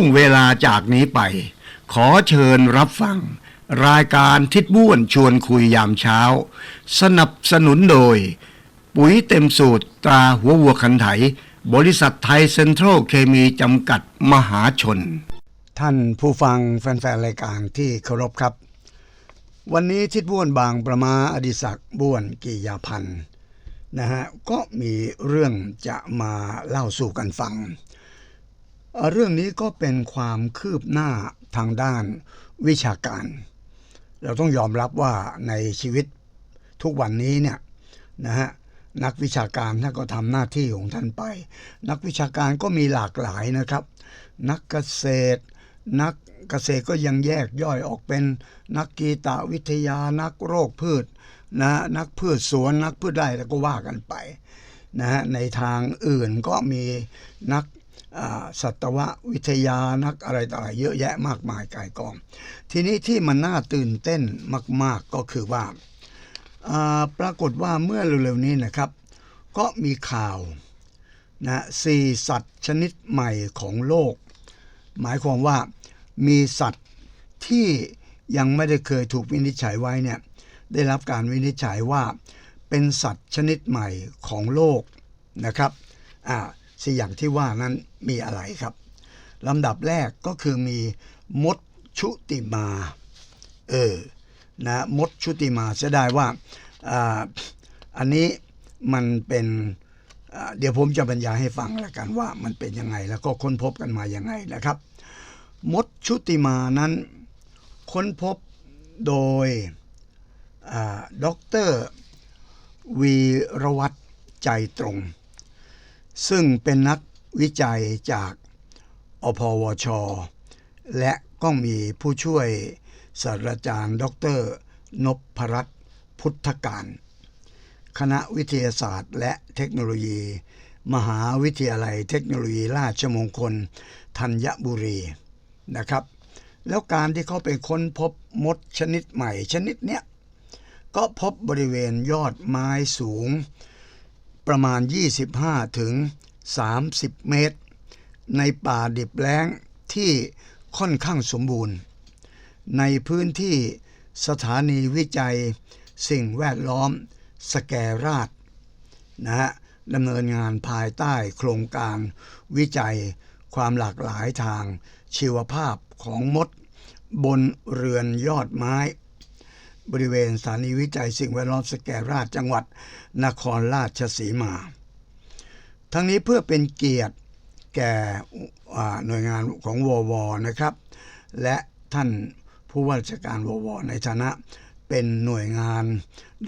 วงเวลาจากนี้ไป ขอเชิญรับฟัง รายการทิดบ้วนชวนคุยยามเช้า สนับสนุนโดย ปุ๋ยเต็มสูตรตราหัววัวคันไถ บริษัทไทยเซ็นทรัลเคมีจำกัดมหาชน ท่านผู้ฟังแฟนๆ รายการที่เคารพครับ วันนี้ทิดบ้วนบางประมาอดิศักดิ์บ้วนกิยาพันธ์นะฮะก็มีเรื่องจะมาเล่าสู่กันฟัง เรื่องนี้ก็เป็นความคืบหน้าทางด้านวิชาการ เราต้องยอมรับว่าในชีวิตทุกวันนี้เนี่ยนะฮะนักวิชาการท่านก็ทำหน้าที่ของท่านไป นักวิชาการก็มีหลากหลายนะครับ นักเกษตร นักเกษตรก็ยังแยกย่อยออกเป็นนักกีตวิทยานักโรคพืชนะนักพืชสวนนักพืชไร่แล้วก็ว่ากันไปนะฮะในทางอื่นก็มีนัก สัตววิทยานักอะไรต่ออะไรเยอะแยะมากมายกายกอง ทีนี้ที่มันน่าตื่นเต้นมาก ๆก็คือว่าอ่าปรากฏว่าเมื่อเร็วๆนี้นะครับ ก็มีข่าวนะสี่สัตว์ชนิดใหม่ของโลก หมายความว่ามีสัตว์ที่ยังไม่ได้เคยถูกวินิจฉัยไว้เนี่ยได้รับการวินิจฉัยว่าเป็นสัตว์ชนิดใหม่ของโลกนะครับอ่า สี่อย่างที่ว่านั้นมีอะไรครับลำดับแรกก็คือมีมดชุติมา เออนะมดชุติมาเสียดายว่าอ,อันนี้มันเป็นเดี๋ยวผมจะบรรยายให้ฟังแล้วกันว่ามันเป็นยังไงแล้วก็ค้นพบกันมายังไงนะครับ มดชุติมานั้นค้นพบโดยด็อกเตอร์วีรวัตรใจตรง ซึ่งเป็นนักวิจัยจากอพวช และก็มีผู้ช่วยศาสตราจารย์ ดรนพรัตน์พุทธการ คณะวิทยาศาสตร์และเทคโนโลยี มหาวิทยาลัยเทคโนโลยีราชมงคลธัญบุรีนะครับ แล้วการที่เขาไปค้นพบมดชนิดใหม่ชนิดเนี้ยก็พบบริเวณยอดไม้สูง ประมาณ 25ถึง30 เมตร ในป่าดิบแล้งที่ค่อนข้างสมบูรณ์ ในพื้นที่สถานีวิจัยสิ่งแวดล้อมสแกราชนะฮะดำเนินงานภายใต้โครงการวิจัยความหลากหลายทางชีวภาพของมด บนเรือนยอดไม้ บริเวณสถานีวิจัยสิ่งแวดล้อมสแกราชจังหวัด นครราชสีมา ทั้งนี้เพื่อเป็นเกียรติแก่หน่วยงานของววนะครับ และท่านผู้ว่าราชการววในฐานะ เป็นหน่วยงาน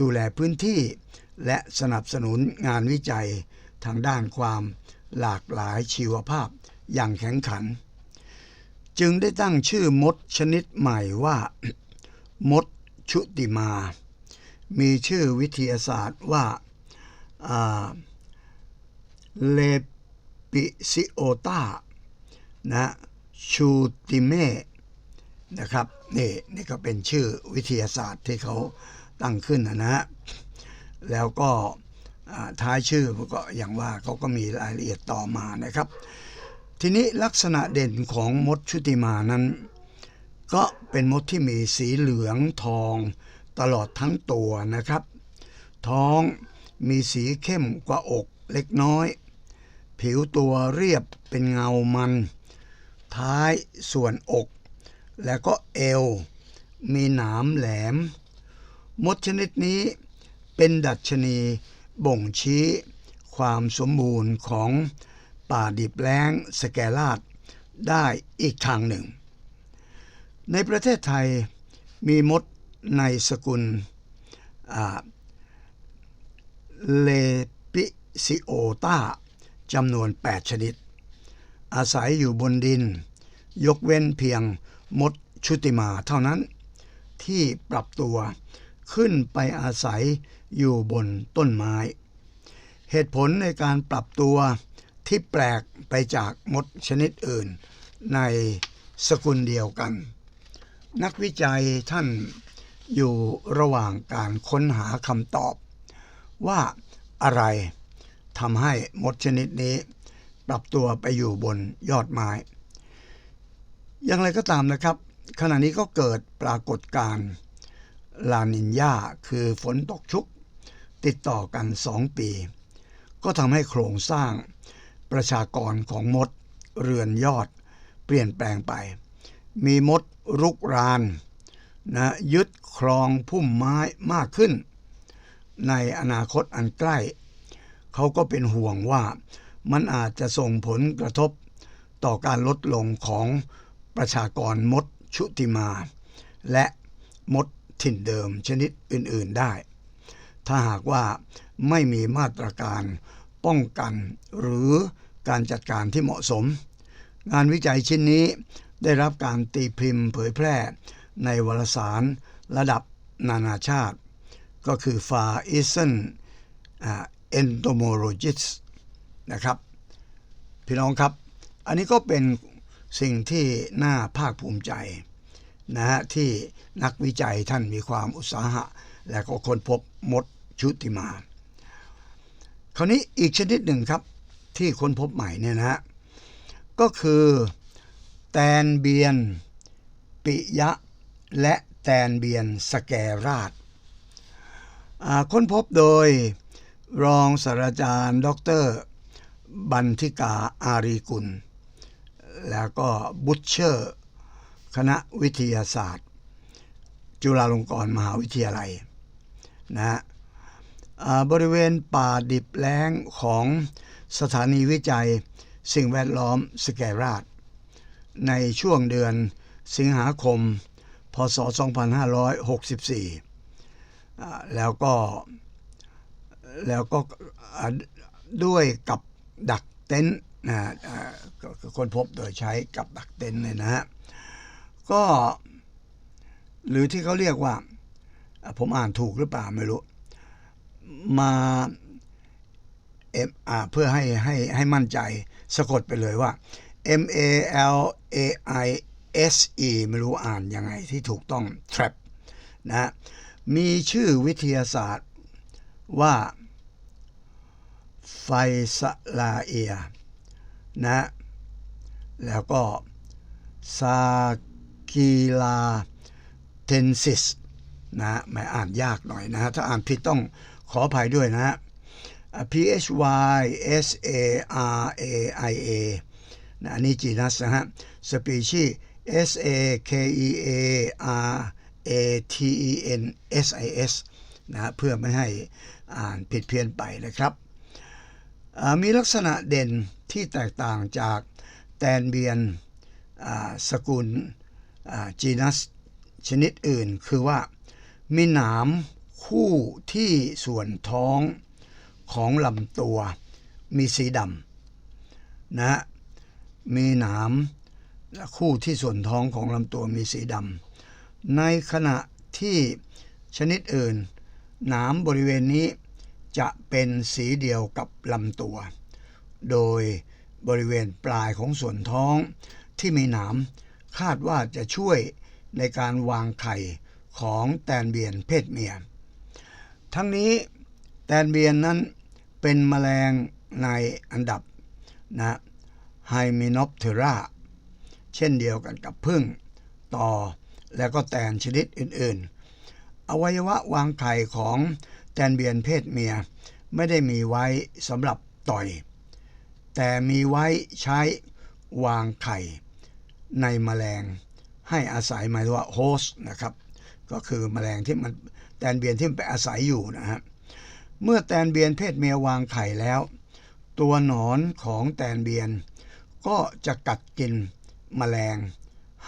ดูแลพื้นที่ และสนับสนุนงานวิจัยทางด้านความหลากหลายชีวภาพอย่างแข็งขัน จึงได้ตั้งชื่อมดชนิดใหม่ว่า มด ชุติมา มีชื่อวิทยาศาสตร์ว่าเลปิซิโอตานะชูติเมนะครับนี่นี่ก็เป็นชื่อวิทยาศาสตร์ที่เขาตั้งขึ้นนะฮะแล้วก็ท้ายชื่อก็อย่างว่าเขาก็มีรายละเอียดต่อมานะครับ ทีนี้ลักษณะเด่นของมดชุติมานั้น ก็เป็นมดที่มีสีเหลืองทองตลอดทั้งตัวนะครับ ท้องมีสีเข้มกว่าอกเล็กน้อย ผิวตัวเรียบเป็นเงามัน ท้ายส่วนอก แล้วก็เอว มีหนามแหลม มดชนิดนี้เป็นดัชนีบ่งชี้ความสมบูรณ์ของป่าดิบแล้งสแกลาดได้อีกทางหนึ่ง ในประเทศไทยมีมดในสกุลเลปิซิโอตาจำนวน 8 ชนิด อาศัยอยู่บนดิน ยกเว้นเพียงมดชุติมาเท่านั้น ที่ปรับตัวขึ้นไปอาศัยอยู่บนต้นไม้ เหตุผลในการปรับตัวที่แปลกไปจากมดชนิดอื่นในสกุลเดียวกัน นักวิจัยท่านอยู่ระหว่างการค้นหาคำตอบ ว่าอะไรทำให้มดชนิดนี้ ปรับตัวไปอยู่บนยอดไม้ อย่างไรก็ตามนะครับ ขณะนี้ก็เกิดปรากฏการณ์ลานินยาคือฝนตกชุก ติดต่อกัน2ปี ก็ทำให้โครงสร้างประชากรของมดเรือนยอดเปลี่ยนแปลงไป มีมดรุกรานนะยึดครองพุ่มไม้มากขึ้น ในอนาคตอันใกล้ เขาก็เป็นห่วงว่ามันอาจจะส่งผลกระทบต่อการลดลงของประชากรมดชุติมา และมดถิ่นเดิมชนิดอื่น ๆได้ ถ้าหากว่าไม่มีมาตรการป้องกันหรือการจัดการที่เหมาะสม งานวิจัยชิ้นนี้ ได้รับการตีพิมพ์เผยแพร่ในวารสารระดับนานาชาติ ก็คือ Far Eastern Entomologist นะครับ พี่น้องครับ อันนี้ก็เป็นสิ่งที่น่าภาคภูมิใจนะฮะที่นักวิจัยท่านมีความอุตสาหะ และก็ค้นพบมดชุติมา คราวนี้อีกชนิดหนึ่งครับที่ค้นพบใหม่เนี่ยนะฮะก็คือ แตนเบียน ปิยะ และแตนเบียนสแกราช ค้นพบโดยรองศาสตราจารย์ ดร บันทิกาอารีกุล แล้วก็บุชเชอร์ คณะวิทยาศาสตร์ จุฬาลงกรณ์มหาวิทยาลัยนะฮะบริเวณป่าดิบแล้งของสถานีวิจัยสิ่งแวดล้อมสแกราช ในช่วงเดือนสิงหาคม พศ 2564อ่แล้วก็แล้วก็ด้วยกับดักเต็นท์นะคนพบโดยใช้กับดักเต็นท์เนี่ยนะฮะก็หรือที่เขาเรียกว่า ผมอ่านถูกหรือเปล่าไม่รู้ มาเอมอ่าเพื่อให้ให้ให้มั่นใจสะกดไปเลยว่า M A L A I S E ไม่รู้อ่านยังไงที่ถูกต้อง trap นะมีชื่อวิทยาศาสตร์ว่าไฟสลาเอียนะแล้วก็ซากีลาเทนซิสนะไม่อ่านยากหน่อยนะ ถ้าอ่านผิดต้องขออภัยด้วยนะ P H Y S A R A I A นะอันนี้จีนัสนะฮะสปีชี S A K E A R A T E N S I S นะเพื่อไม่ให้อ่านผิดเพี้ยนไปนะครับมีลักษณะเด่นที่แตกต่างจากแตนเบียนสกุลจีนัสชนิดอื่นคือว่ามีหนามคู่ที่ส่วนท้องของลำตัวมีสีดำนะฮะ มีหนามคู่ที่ส่วนท้องของลำตัวมีสีดำ ในขณะที่ชนิดอื่น หนามบริเวณนี้จะเป็นสีเดียวกับลำตัว โดยบริเวณปลายของส่วนท้องที่มีหนามคาดว่าจะช่วยในการวางไข่ของแตนเบียนเพศเมีย ทั้งนี้แตนเบียนนั้นเป็นแมลงในอันดับนะ ไฮมินอปเทราเช่นเดียวกันกับพึ่ง ต่อ แล้วก็แตนชนิดอื่นๆ อวัยวะวางไข่ของแตนเบียนเพศเมียไม่ได้มีไว้สำหรับต่อย แต่มีไว้ใช้วางไข่ในแมลง ให้อาศัยหมายถึงว่าโฮสต์นะครับ ก็คือแมลงที่มันแตนเบียนที่มันไปอาศัยอยู่นะฮะเมื่อแตนเบียนเพศเมียวางไข่แล้ว ตัวหนอนของแตนเบียน ก็จะกัดกินแมลง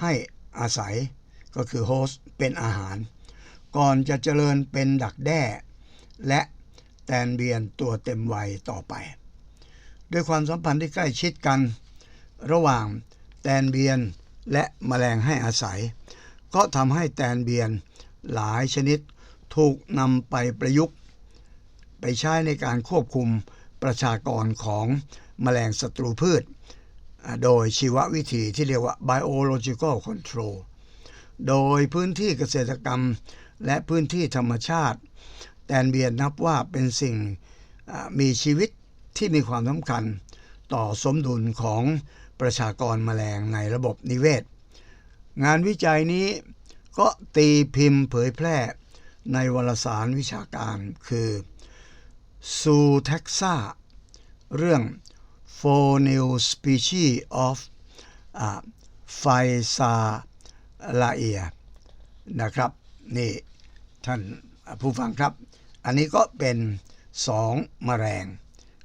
ให้อาศัยก็คือโฮสต์เป็นอาหาร ก่อนจะเจริญเป็นดักแด้ และแตนเบียนตัวเต็มวัยต่อไป ด้วยความสัมพันธ์ที่ใกล้ชิดกัน ระหว่างแตนเบียนและแมลงให้อาศัย ก็ทำให้แตนเบียนหลายชนิดถูกนำไปประยุกต์ ไปใช้ในการควบคุมประชากรของแมลงศัตรูพืช โดยชีววิธีที่เรียกว่า biological control โดยพื้นที่เกษตรกรรมและพื้นที่ธรรมชาติ แตนเบียนนับว่าเป็นสิ่งมีชีวิตที่มีความสำคัญต่อสมดุลของประชากรแมลงในระบบนิเวศ งานวิจัยนี้ก็ตีพิมพ์เผยแพร่ในวารสารวิชาการคือซูเท็กซ่าเรื่อง Four New Species of f i s a l a e a นะครับ นี่ท่านผู้ฟังครับ อันนี้ก็เป็นสองแมลง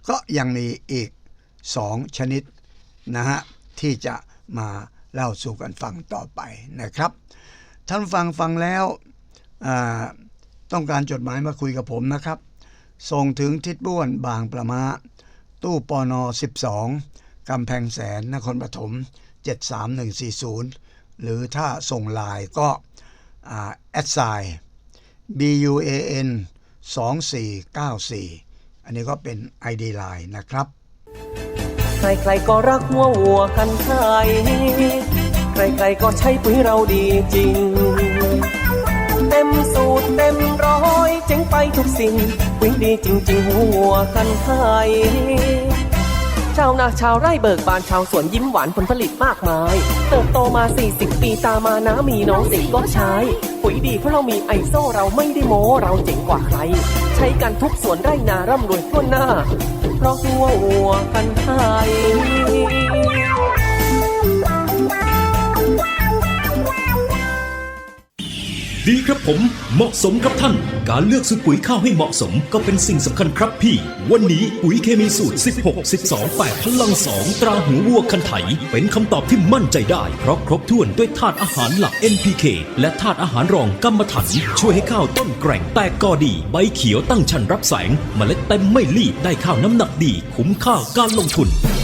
ก็ยังมีอีกสองชนิดนะฮะที่จะมาเล่าสู่กันฟังต่อไปนะครับ ท่านฟังฟังแล้วต้องการจดหมายมาคุยกับผมนะครับ ส่งถึงทิศบ้วนบางประมา ตู้ปอนอ12 กำแพงแสนนครปฐม 73140 หรือถ้าส่งไลน์ก็แอดไซ b u a n 2494 อันนี้ก็เป็น ID Line นะครับ ใครๆก็รักหัววัวกันไทยใครๆก็ใช้ปุ๋ยเราดีจริงายทุกสิ่งปุ๋ยดีจริง ๆ หัวกันไทยชาวนาชาวไร่เบิกบานชาวสวนยิ้มหวานผลผลิตมากมาย เติบโตมา 40 ปีตามานะมีน้องสิก็ใช้ ปุ๋ยดีเพราะเรามีไอโซเราไม่ได้โม้เราเจ๋งกว่าใคร ใช้กันทุกสวนไร่นาร่ำรวยทั่วหน้า เพราะหัววัวกันไท ผมเหมาะสมครับท่าน การเลือกซื้อปุ๋ยข้าวให้เหมาะสมก็เป็นสิ่งสำคัญครับพี่ วันนี้ปุ๋ยเคมีสูตร 16 12 8พลัง 2 ตราหูวัวคันไถ เป็นคำตอบที่มั่นใจได้ เพราะครบถ้วนด้วยธาตุอาหารหลัก NPK และธาตุอาหารรองกัมมันถัน ช่วยให้ข้าวต้นแกร่งแตกกอดี ใบเขียวตั้งชันรับแสง เมล็ดเต็มไม่รีบได้ข้าวน้ำหนักดี คุ้มค่าการลงทุน